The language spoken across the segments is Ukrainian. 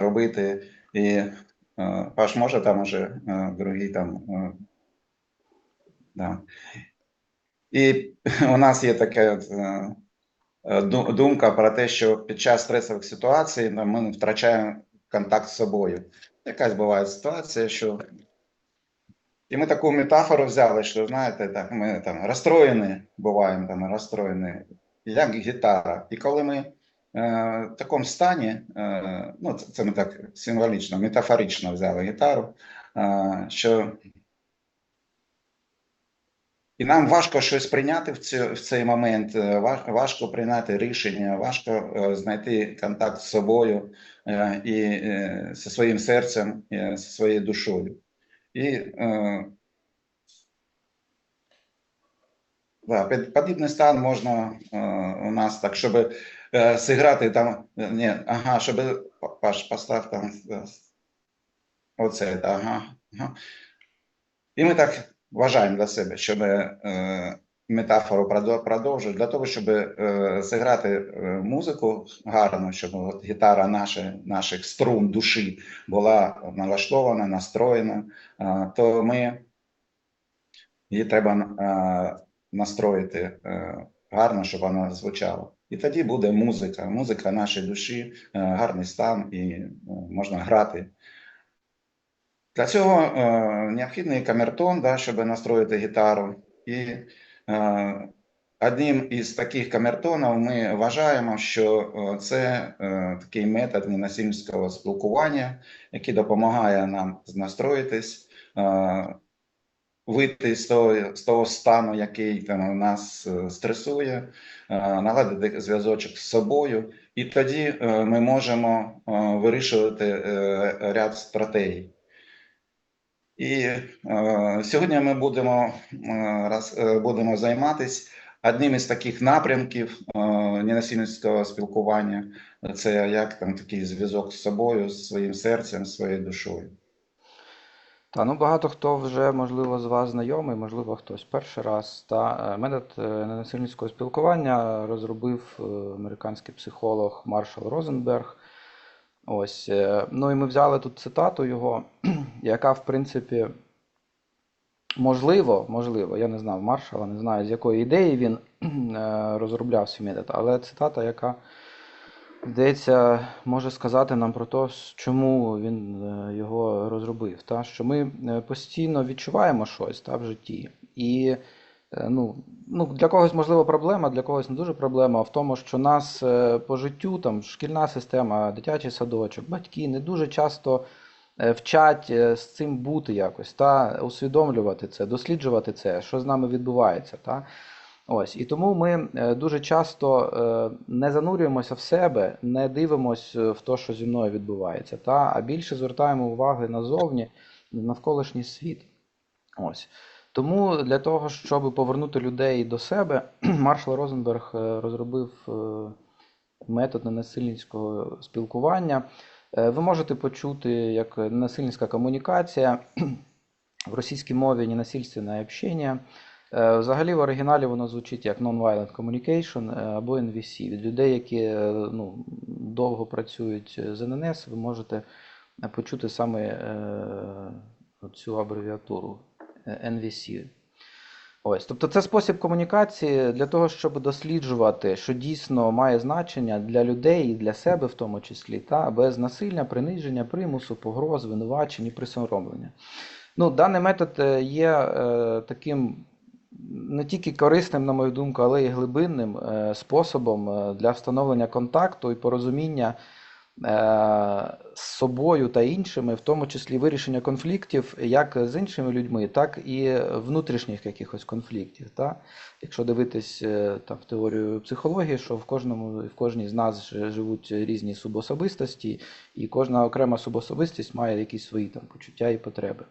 робити. І е, Паш може там уже е, другий там. е, Да. І у нас є така е, е, думка про те, що під час стресових ситуацій ну, ми втрачаємо контакт з собою. Якась буває ситуація, що. І ми таку метафору взяли, що знаєте, так, ми там розстроєні, буваємо там розстроєні, як гітара. І коли ми е, в такому стані, е, ну це, ми так символічно, метафорично взяли гітару, е, що і нам важко щось прийняти в, цю, в цей момент, е, важко прийняти рішення, важко е, знайти контакт з собою е, і е, зі своїм серцем, е, зі своєю душою. І е, да, подібний стан можна е, у нас так, щоб зіграти там, е, ні, ага, щоб Паш, постав там е, оце, ага, ага. І ми так вважаємо для себе, щоб е, метафору продо- продовжити, для того, щоб е, зіграти музику гарно, щоб от гітара наша, наших струн душі була налаштована, настроєна, е, то ми її треба е, настроїти е, гарно, щоб вона звучала. І тоді буде музика, музика нашої душі, е, гарний стан, і е, можна грати. Для цього е, необхідний камертон, да, щоб настроїти гітару. І одним із таких камертонів ми вважаємо, що це такий метод ненасильницького спілкування, який допомагає нам настроїтись, вийти з того, з того стану, який там нас е, стресує, е, наладити зв'язочок з собою, і тоді е, ми можемо вирішувати ряд стратегій. І сьогодні ми будемо, будемо займатися одним із таких напрямків ненасильницького спілкування. Це як там такий зв'язок з собою, з своїм серцем, з своєю душою. Та ну багато хто вже, можливо, з вас знайомий, можливо, хтось перший раз. Та е, метод е, ненасильницького спілкування розробив е, американський психолог Маршал Розенберг. Ось. Ну і ми взяли тут цитату його, яка, в принципі, можливо, можливо, я не знав Маршала, не знаю, з якої ідеї він розробляв свій метод, але цитата, яка, здається, може сказати нам про те, чому він е, його розробив. Та? Що ми е, постійно відчуваємо щось та, в житті. І е, ну, ну, для когось, можливо, проблема, для когось не дуже проблема в тому, що нас по життю, там, шкільна система, дитячий садочок, батьки не дуже часто вчать з цим бути якось, та, усвідомлювати це, досліджувати це, що з нами відбувається. Та. Ось, і тому ми е, дуже часто е, не занурюємося в себе, не дивимося в те, що зі мною відбувається, та, а більше звертаємо уваги назовні, навколишній світ. Ось. Тому для того, щоб повернути людей до себе, Маршал Розенберг е, розробив е, метод ненасильницького спілкування. Е, Ви можете почути як ненасильницька комунікація в російській мові ненасильственне общення. Е, Взагалі в оригіналі воно звучить як Non-Violent Communication е, або NVC. Від людей, які е, ну, довго працюють з ННС, ви можете почути саме цю абревіатуру NVC. Ось, тобто це спосіб комунікації для того, щоб досліджувати, що дійсно має значення для людей і для себе в тому числі, та без насилля, приниження, примусу, погроз, звинувачень і присоромлення. Ну, даний метод є е, таким не тільки корисним, на мою думку, але й глибинним е, способом е, для встановлення контакту і порозуміння е, з собою та іншими, в тому числі вирішення конфліктів як з іншими людьми, так і внутрішніх якихось конфліктів. Та? Якщо дивитись там, в теорію психології, що в кожному в кожній з нас живуть різні субособистості, і кожна окрема субособистість має якісь свої там почуття і потреби.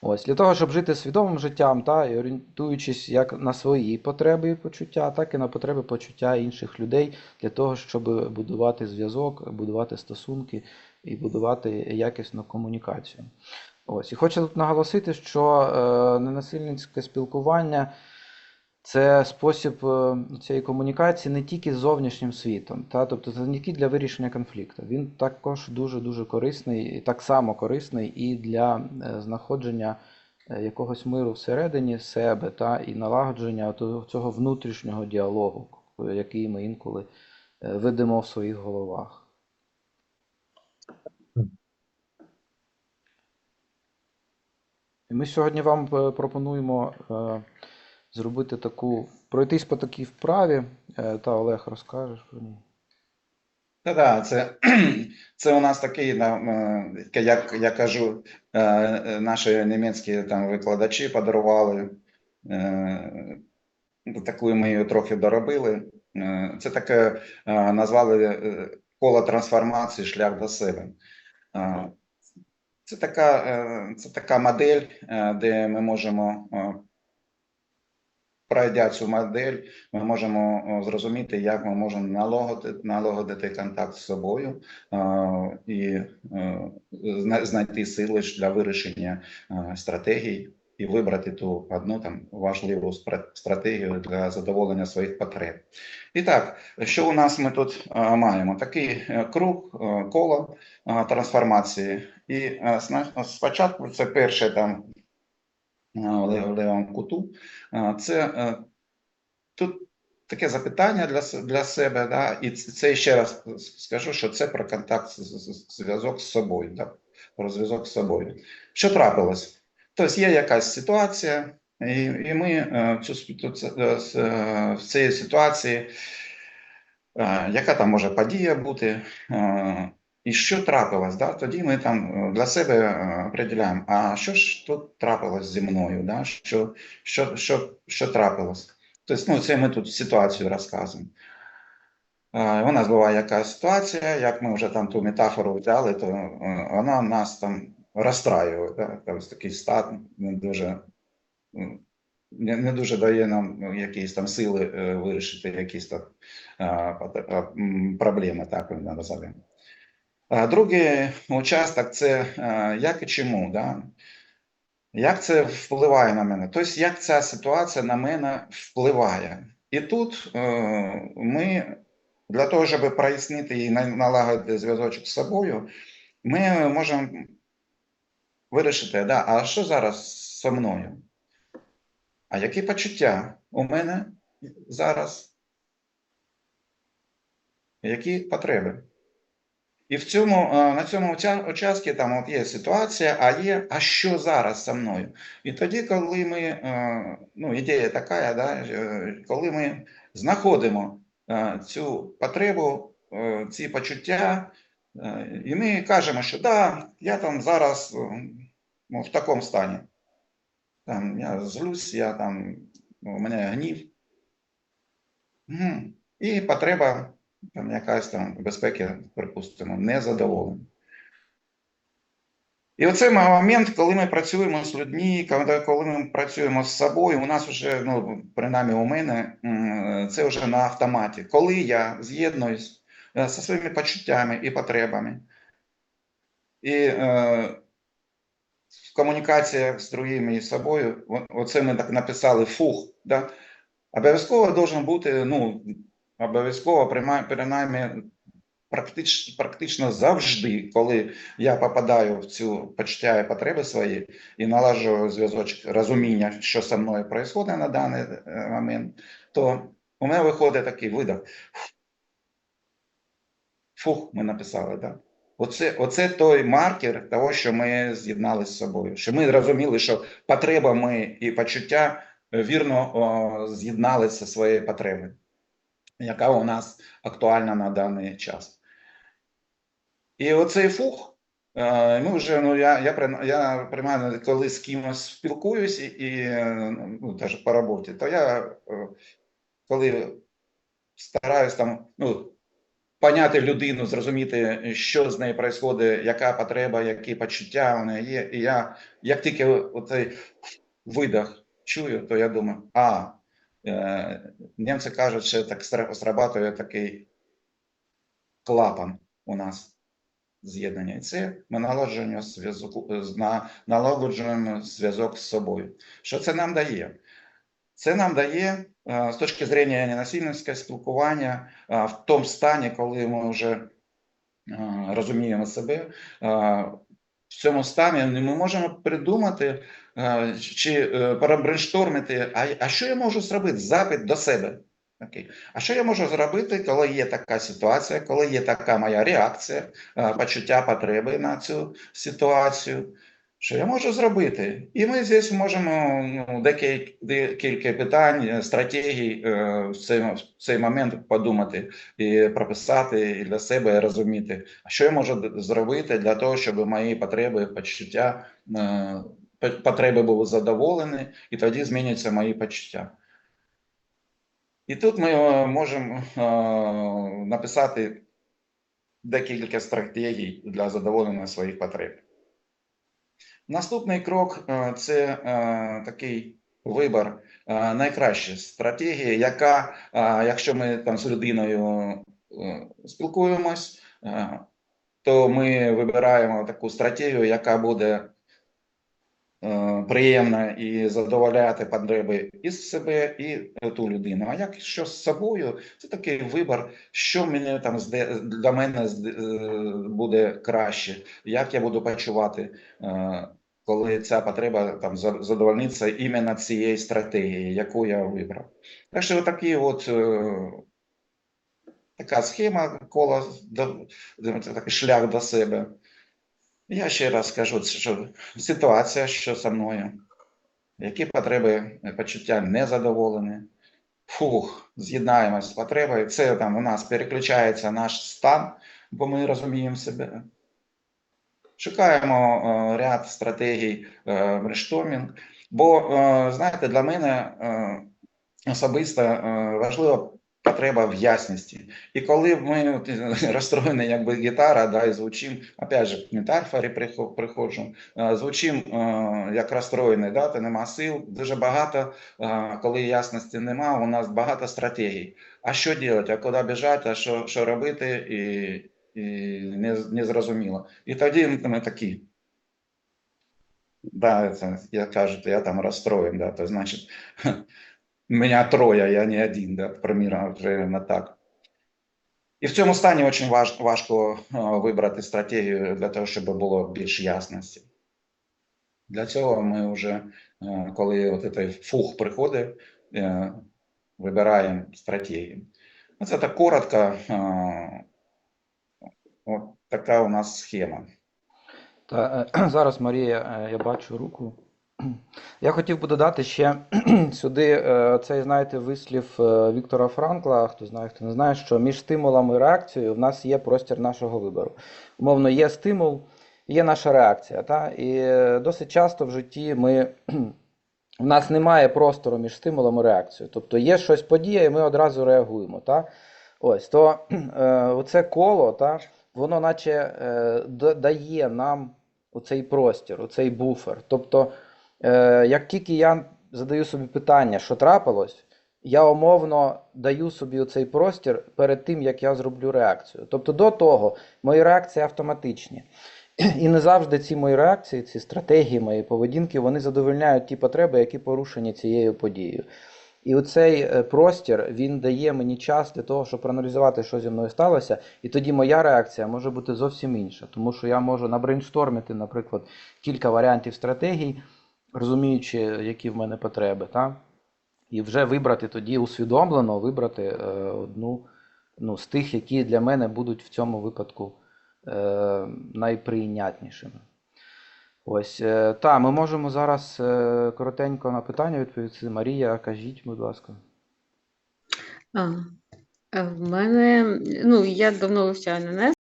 Ось для того, щоб жити свідомим життям та і орієнтуючись як на свої потреби і почуття, так і на потреби почуття інших людей, для того, щоб будувати зв'язок, будувати стосунки і будувати якісну комунікацію. Ось і хочу тут наголосити, що е, ненасильницьке спілкування це спосіб е, цієї комунікації не тільки з зовнішнім світом, та, тобто це не тільки для вирішення конфлікту. Він також дуже-дуже корисний, і так само корисний і для е, знаходження е, якогось миру всередині себе та, і налагодження цього внутрішнього діалогу, який ми інколи ведемо в своїх головах. Ми сьогодні вам пропонуємо зробити таку, пройтись по такій вправі, е, та Олег розкажеш про неї. Та да, це, це у нас такий, е, як я кажу, е, наші німецькі там викладачі подарували. Таку ми її трохи доробили. Це таке назвали коло трансформації, шлях до себе. Це така, це така модель, де ми можемо, пройдя цю модель, ми можемо зрозуміти, як ми можемо налагодити, налагодити контакт з собою е, і е, знайти сили для вирішення е, стратегій і вибрати ту одну там важливу стратегію для задоволення своїх потреб. І так, що у нас ми тут е, маємо? Такий е, круг, е, коло е, трансформації. І е, спочатку це перше там е, в лев- левому куту. Е, Це е, тут таке запитання для, для себе, да, і це ще раз скажу, що це про контакт, зв'язок з собою, да, про зв'язок з собою. Що трапилось? Тобто є якась ситуація, і, і ми цю, в цій ситуації, яка там може подія бути, і що трапилось, да? тоді ми там е, для себе е, определяємо, а що ж тут трапилось зі мною, да? що, що, що, що трапилось. Тобто, ну, це ми тут ситуацію розказуємо. Е, У нас буває якась ситуація, як ми вже там ту метафору взяли, то вона нас там розстраює, да? тобто такий стан не дуже, не, не дуже дає нам ну, якісь там сили вирішити якісь там проблеми, так ми називаємо. Другий участок це е, як і чому, да? як це впливає на мене? Тобто, як ця ситуація на мене впливає. І тут е, ми для того, щоб прояснити і налагодити зв'язочок з собою, ми можемо вирішити, да, а що зараз зі мною? А які почуття у мене зараз? Які потреби? І в цьому, е, на цьому уча- участку там от є ситуація, а є, а що зараз зі мною? І тоді, коли ми, е, ну, ідея така, да, е, коли ми знаходимо цю потребу, ці почуття, і ми кажемо, що да, я там зараз ну, в такому стані. Там, я злюсь, я там, у мене гнів. І потреба там якась там безпеки, припустимо, незадоволена. І оце момент, коли ми працюємо з людьми, коли, ми працюємо з собою, у нас вже, ну, принаймні у мене, це вже на автоматі. Коли я з'єднуюсь е, зі своїми почуттями і потребами, і е, комунікаціях з другими і з собою, оце ми так написали фух, да? обов'язково должен бути, ну, обов'язково, принаймні, практично, практично завжди, коли я попадаю в цю почуття і потреби свої і налажу зв'язочок розуміння, що зі мною відбувається на даний е, момент, то у мене виходить такий видох. Фух, ми написали, так. Да? Оце, оце той маркер того, що ми з'єдналися з собою. Що ми зрозуміли, що потребами і почуття вірно з'єдналися своєю потребою, яка у нас актуальна на даний час. І оцей фух, е, ми вже, ну, я, я, я приймаю, коли з кимось спілкуюсь, і, ну, навіть по роботі, то я, е, коли стараюсь там, ну, поняти людину, зрозуміти, що з нею відбувається, яка потреба, які почуття у неї є. І я, як тільки оцей видох чую, то я думаю, а, німці кажуть, що так срабатує такий клапан у нас з'єднання. І це ми налагоджуємо зв'язок, налагоджуємо зв'язок з собою. Що це нам дає? Це нам дає е, з точки зрення ненасильницького спілкування е, в тому стані, коли ми вже е, розуміємо себе. В цьому стані ми можемо придумати е, чи е, перебрейнштормити, а, а що я можу зробити? Запит до себе. Окей. А що я можу зробити, коли є така ситуація, коли є така моя реакція, е, почуття потреби на цю ситуацію? Що я можу зробити? І ми здесь можемо ну, декілька, питань, стратегій е, в цей, в цей момент подумати і прописати і для себе розуміти, що я можу зробити для того, щоб мої потреби, почуття, е, потреби були задоволені, і тоді зміняться мої почуття. І тут ми е, можемо написати декілька стратегій для задоволення своїх потреб. Наступний крок е, це е, такий вибір е, найкращої стратегії, яка, якщо ми там з людиною спілкуємось, то ми вибираємо таку стратегію, яка буде приємна і задоволяти потреби і себе, і ту людину. А якщо з собою, це такий вибір, що мені там для мене буде краще, як я буду почувати. Коли ця потреба там задовольниться іменно цією стратегією, яку я вибрав. Так що такий от е, така схема кола такий шлях до себе. Я ще раз скажу, що ситуація, що зі мною, які потреби, почуття незадоволені. Фух, з'єднаємось з потребою. Це там у нас переключається наш стан, бо ми розуміємо себе. Шукаємо е, ряд стратегій е, брейнштормінг. Бо, е, знаєте, для мене е, особисто е, важлива потреба в ясності. І коли ми е, розстроєні, якби гітара, да, і звучим, опять же, к метафорі приходжу, е, звучим е, як розстроєний, да, то нема сил, дуже багато, е, коли ясності нема, у нас багато стратегій. А що робити, а куди біжати, а що, що робити, і, і не, зрозуміло. І тоді ми такі. Да, це, як кажуть, я там розстроєн, да, то значить, меня трое, я не один, да, примірно, примерно так. І в цьому стані дуже важ, важко вибрати стратегію для того, щоб було більш ясності. Для цього ми вже, коли от цей фух приходить, е, вибираємо стратегію. Це так коротко. От така у нас схема. Та, е, зараз, Марія, е, я бачу руку. Я хотів би додати ще сюди е, цей, знаєте, вислів Віктора Франкла, хто знає, хто не знає, що між стимулом і реакцією в нас є простір нашого вибору. Умовно, є стимул, є наша реакція. Та? І досить часто в житті ми, в нас немає простору між стимулом і реакцією. Тобто є щось подія, і ми одразу реагуємо. Та? Ось, то оце коло, та, воно наче е, дає нам оцей простір, оцей буфер. Тобто, е, як тільки я задаю собі питання, що трапилось, я умовно даю собі оцей простір перед тим, як я зроблю реакцію. Тобто до того мої реакції автоматичні. І не завжди ці мої реакції, ці стратегії моєї поведінки, вони задовольняють ті потреби, які порушені цією подією. І оцей е, простір він дає мені час для того, щоб проаналізувати, що зі мною сталося, і тоді моя реакція може бути зовсім інша, тому що я можу набрейнштормити, наприклад, кілька варіантів стратегій, розуміючи, які в мене потреби, та? і вже вибрати тоді усвідомлено вибрати е, одну ну, з тих, які для мене будуть в цьому випадку е, найприйнятнішими. Ось, так, та, ми можемо зараз е, коротенько на питання відповісти. Марія, кажіть, будь ласка. А, е, в мене, ну, я давно вивчаю ННС,